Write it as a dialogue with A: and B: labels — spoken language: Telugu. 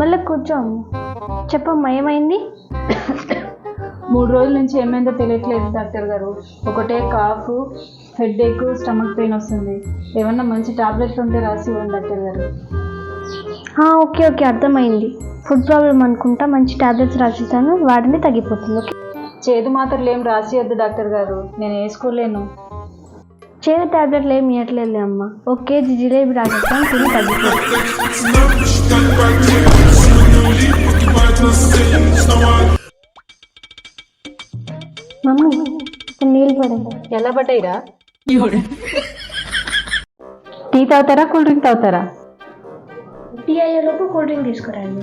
A: మళ్ళీ కూర్చో. అమ్మ చెప్పమ్మా ఏమైంది?
B: మూడు రోజుల నుంచి ఏమైందో తెలియట్లేదు డాక్టర్ గారు. ఒకటే cough headache stomach pain వస్తుంది. ఏమన్నా మంచి టాబ్లెట్లు ఉంటే రాసి ఇవ్వండి డాక్టర్ గారు.
A: ఓకే ఓకే అర్థమైంది. ఫుడ్ ప్రాబ్లం అనుకుంటా మంచి టాబ్లెట్స్ రాసిస్తాను వాడిని తగ్గిపోతుంది ఓకే?
B: చేదు మాత్రలు ఏం రాసియద్దు డాక్టర్ గారు. నేను వేసుకోలేను.
A: చేదు టాబ్లెట్లు ఏమి ఇవ్వట్లేదు అమ్మ. ఒక కేజీ జిలేబీ రాసిస్తాను తిని తగ్గిపోతుంది మమ్మీ ఇక్కడ నీళ్ళు పడండి
B: ఎలా పట్టాయిరా టీ తాగుతారా కూల్ డ్రింక్ తాగుతారా?
A: టీ అయ్యేలోపు కూల్ డ్రింక్ తీసుకురండి.